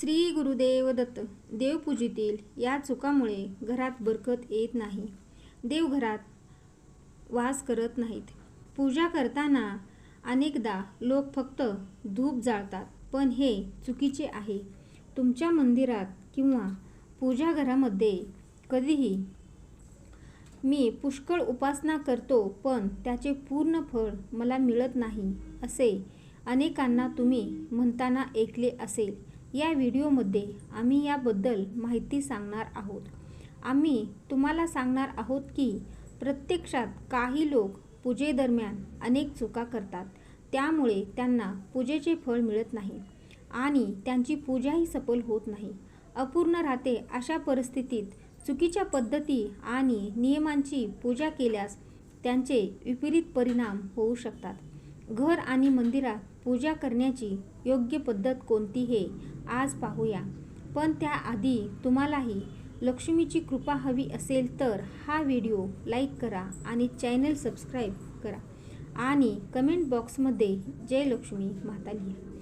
श्री गुरुदेव दत्त देवपूजेतील या चुकामुळे घरात बरकत येत नाही. देवघरात वास करत नाहीत. पूजा करताना अनेकदा लोक फक्त धूप जाळतात पण हे चुकीचे आहे. तुमच्या मंदिरात किंवा पूजाघरामध्ये कधीही मी पुष्कळ उपासना करतो पण त्याचे पूर्ण फळ मला मिळत नाही असे अनेकांना तुम्ही म्हणताना ऐकले असेल. या व्हिडिओमध्ये आम्ही याबद्दल माहिती सांगणार आहोत. आम्ही तुम्हाला सांगणार आहोत की प्रत्यक्षात काही लोक पूजेदरम्यान अनेक चुका करतात. त्यामुळे त्यांना पूजेचे फळ मिळत नाही आणि त्यांची पूजाही सफल होत नाही. अपूर्ण राहते अशा परिस्थितीत चुकीच्या पद्धती आणि नियमांची पूजा केल्यास त्यांचे विपरीत परिणाम होऊ शकतात. घर आणि मंदिरात पूजा करण्याची योग्य पद्धत कोणती हे आज पाहूया. पण त्याआधी तुम्हालाही लक्ष्मीची कृपा हवी असेल तर हा व्हिडिओ लाईक करा आणि चॅनल सबस्क्राईब करा आणि कमेंट बॉक्समध्ये जय लक्ष्मी माता लिहा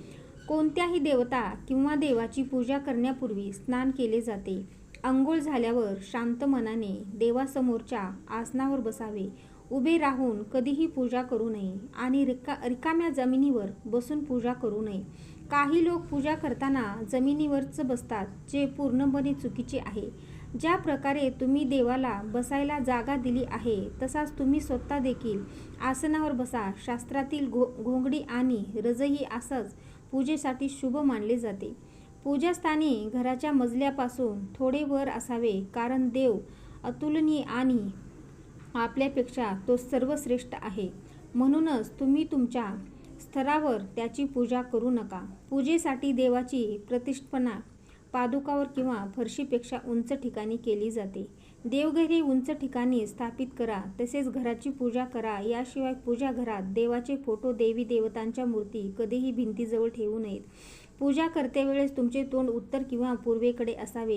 कोणत्याही देवता किंवा देवाची पूजा करण्यापूर्वी स्नान केले जाते. आंघोळ झाल्यावर शांत मनाने देवासमोरच्या आसनावर बसावे उभे राहून कधीही पूजा करू नये आणि रिका रिकाम्या जमिनीवर बसून पूजा करू नये. काही लोक पूजा करताना जमिनीवरच बसतात जे पूर्णपणे चुकीचे आहे. ज्या प्रकारे तुम्ही देवाला बसायला जागा दिली आहे तसाच तुम्ही स्वतः देखील आसनावर बसा. शास्त्रातील घो घोंगडी आणि रजही आसच पूजेसाठी शुभ मानले जाते. पूजास्थानी घराच्या मजल्यापासून थोडे वर असावे कारण देव अतुलनीय आणि आपल्यापेक्षा तो सर्वश्रेष्ठ आहे. म्हणूनच तुम्ही तुमच्या स्तरावर त्याची पूजा करू नका. पूजेसाठी देवाची प्रतिष्ठपना पादुकावर किंवा फरशीपेक्षा उंच ठिकाणी केली जाते. देवघर उंच ठिकाणी स्थापित करा तसेच घराची पूजा करा. याशिवाय पूजा घरात देवाचे फोटो देवी देवतांच्या मूर्ती कधीही भिंतीजवळ ठेवू नयेत. पूजा करतेवेळेस तुमचे तोंड उत्तर किंवा पूर्वेकडे असावे.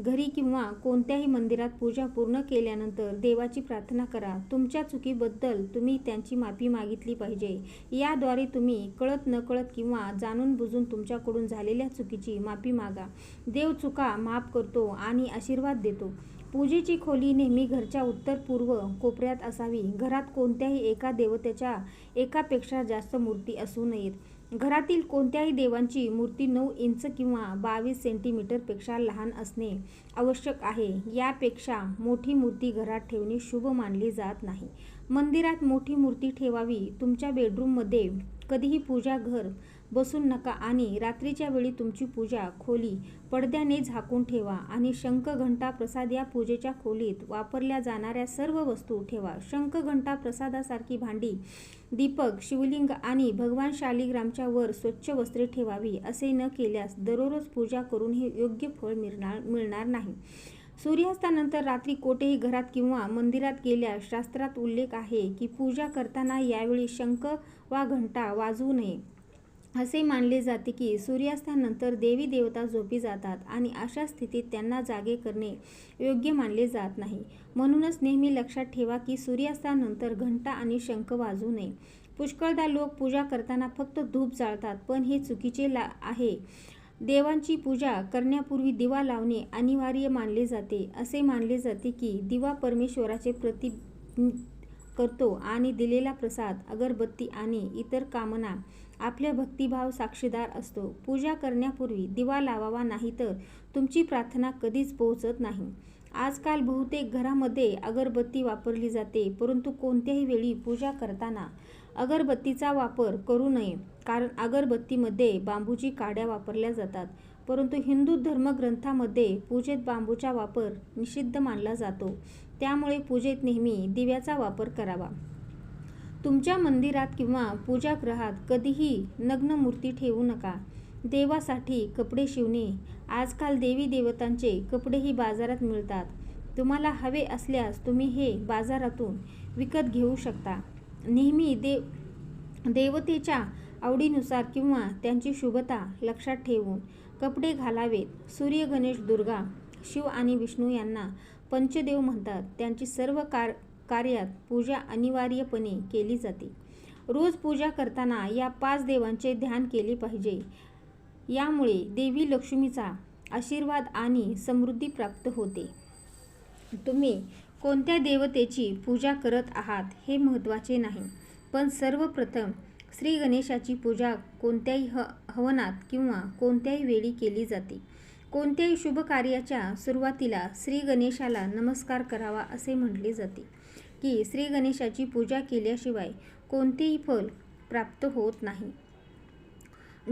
घरी किंवा कोणत्याही मंदिरात पूजा पूर्ण केल्यानंतर देवाची प्रार्थना करा. तुमच्या चुकीबद्दल तुम्ही त्यांची माफी मागितली पाहिजे. याद्वारे तुम्ही कळत नकळत किंवा जाणून बुजून तुमच्याकडून झालेल्या चुकीची माफी मागा. देव चुका माफ करतो आणि आशीर्वाद देतो. पूजेची खोली नेहमी घरच्या उत्तर पूर्व कोपऱ्यात असावी. घरात कोणत्याही एका देवतेच्या एकापेक्षा जास्त मूर्ती असू नयेत. घरातील कोणत्याही देवांची मूर्ती नऊ इंच किंवा बावीस सेंटीमीटरपेक्षा लहान असणे आवश्यक आहे. यापेक्षा मोठी मूर्ती घरात ठेवणे शुभ मानली जात नाही. मंदिरात मोठी मूर्ती ठेवावी तुमच्या बेडरूममध्ये कधीही पूजा घर बसू नका आणि रात्रीच्या वेळी तुमची पूजा खोली पडद्याने झाकून ठेवा आणि शंख घंटा प्रसाद या पूजेच्या खोलीत वापरल्या जाणाऱ्या सर्व वस्तू ठेवा. शंख घंटा प्रसादासारखी भांडी दीपक शिवलिंग आणि भगवान शालिग्रामच्या वर स्वच्छ वस्त्रे ठेवावी असे न केल्यास दररोज पूजा करून हे योग्य फळ मिळणार मिळणार नाही. सूर्यास्तानंतर रात्री कोठेही घरात किंवा मंदिरात गेल्यास शास्त्रात उल्लेख आहे की पूजा करताना यावेळी शंख वा घंटा वाजवू नये. असे मानले जाते की सूर्यास्तानंतर देवी देवता झोपी जातात आणि अशा स्थितीत त्यांना जागे करणे योग्य मानले जात नाही. म्हणूनच नेहमी लक्षात ठेवा की सूर्यास्तानंतर घंटा आणि शंख वाजू नये. पुष्कळदा लोक पूजा करताना फक्त धूप जाळतात पण हे चुकीचे ला आहे. देवांची पूजा करण्यापूर्वी दिवा लावणे अनिवार्य मानले जाते. असे मानले जाते की दिवा परमेश्वराचे प्रति करतो आणि दिलेला प्रसाद अगरबत्ती आणि इतर कामना आपल्या भक्तिभाव साक्षीदार असतो. पूजा करण्यापूर्वी दिवा लावावा नाही तर तुमची प्रार्थना कधीच पोहोचत नाही. आजकाल बहुतेक घरामध्ये अगरबत्ती वापरली जाते परंतु कोणत्याही वेळी पूजा करताना अगरबत्तीचा वापर करू नये कारण अगरबत्तीमध्ये बांबूची काड्या वापरल्या जातात. परंतु हिंदू धर्मग्रंथामध्ये पूजेत बांबूचा वापर निषिद्ध मानला जातो. त्यामुळे पूजेत नेहमी दिव्याचा वापर करावा. तुमच्या मंदिरात किंवा पूजागृहात कधीही नग्न मूर्ती ठेवू नका. देवासाठी कपडे शिवणे आजकाल देवी देवतांचे कपडेही बाजारात मिळतात. तुम्हाला हवे असल्यास तुम्ही हे बाजारातून विकत घेऊ शकता. नेहमी देव देवतेच्या आवडीनुसार किंवा त्यांची शुभता लक्षात ठेवून कपडे घालावेत. सूर्य गणेश दुर्गा शिव आणि विष्णू यांना पंचदेव म्हणतात. त्यांची सर्व कार कार्यात पूजा अनिवार्यपणे केली जाते. रोज पूजा करताना या पाच देवांचे ध्यान केले पाहिजे. यामुळे देवी लक्ष्मीचा आशीर्वाद आणि समृद्धी प्राप्त होते. तुम्ही कोणत्या देवतेची पूजा करत आहात हे महत्त्वाचे नाही. पण सर्वप्रथम श्री गणेशाची पूजा कोणत्याही ह हवनात किंवा कोणत्याही वेळी केली जाते. कोणत्याही शुभ कार्याच्या सुरुवातीला श्री गणेशाला नमस्कार करावा असे म्हटले जाते. की श्री गणेशाची पूजा केल्याशिवाय कोणतेही फल प्राप्त होत नाही.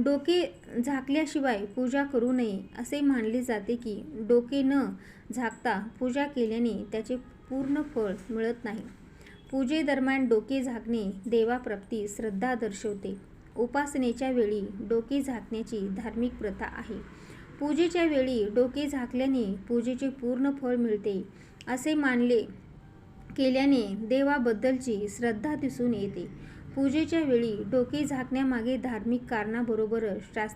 डोके झाकल्याशिवाय पूजा करू नये असे मानले जाते की डोके न झाकता पूजा केल्याने त्याचे पूर्ण फळ मिळत नाही. पूजेदरम्यान डोके झाकणे देवाप्रती श्रद्धा दर्शवते. उपासनेच्या वेळी डोके झाकण्याची धार्मिक प्रथा आहे. पूजेच्या वेळी डोके झाकल्याने पूजेचे पूर्ण फळ मिळते असे मानले केल्याने देवाबद्दलची श्रद्धा दिसून येते. पूजेच्या वेळी डोके झाकण्यामागे धार्मिक कारणाबरोबरच शास्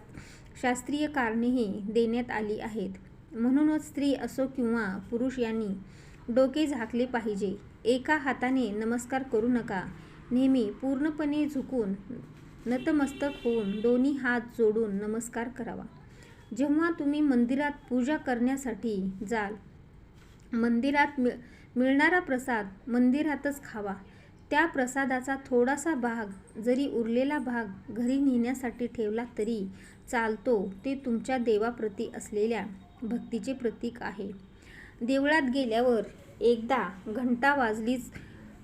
शास्त्रीय कारणेही देण्यात आली आहेत. म्हणूनच स्त्री असो किंवा पुरुष यांनी डोके झाकले पाहिजे. एका हाताने नमस्कार करू नका. नेहमी पूर्णपणे झुकून नतमस्तक होऊन दोन्ही हात जोडून नमस्कार करावा. जेव्हा तुम्ही मंदिरात पूजा करण्यासाठी जाल मंदिरात मिळ मिळणारा प्रसाद मंदिरातच खावा. त्या प्रसादाचा थोडासा भाग जरी उरलेला भाग घरी नेण्यासाठी ठेवला तरी चालतो ते तुमच्या देवाप्रती असलेल्या भक्तीचे प्रतीक आहे. देवळात गेल्यावर एकदा घंटा वाजलीच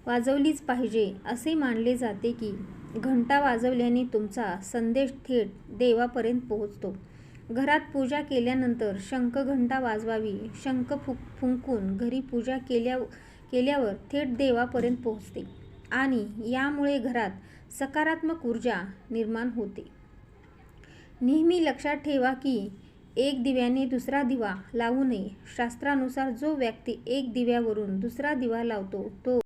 वाजवलीच पाहिजे असे मानले जाते की घंटा वाजवल्याने तुमचा संदेश थेट देवापर्यंत पोहोचतो. घरात पूजा केल्यानंतर शंख घंटा वाजवावी शंख फुक फुंकून घरी पूजा केल्या केल्यावर थेट देवापर्यंत पोहोचते आणि यामुळे घरात सकारात्मक ऊर्जा निर्माण होते. नेहमी लक्षात ठेवा की एक दिव्याने दुसरा दिवा लावू नये. शास्त्रानुसार जो व्यक्ती एक दिव्यावरून दुसरा दिवा लावतो तो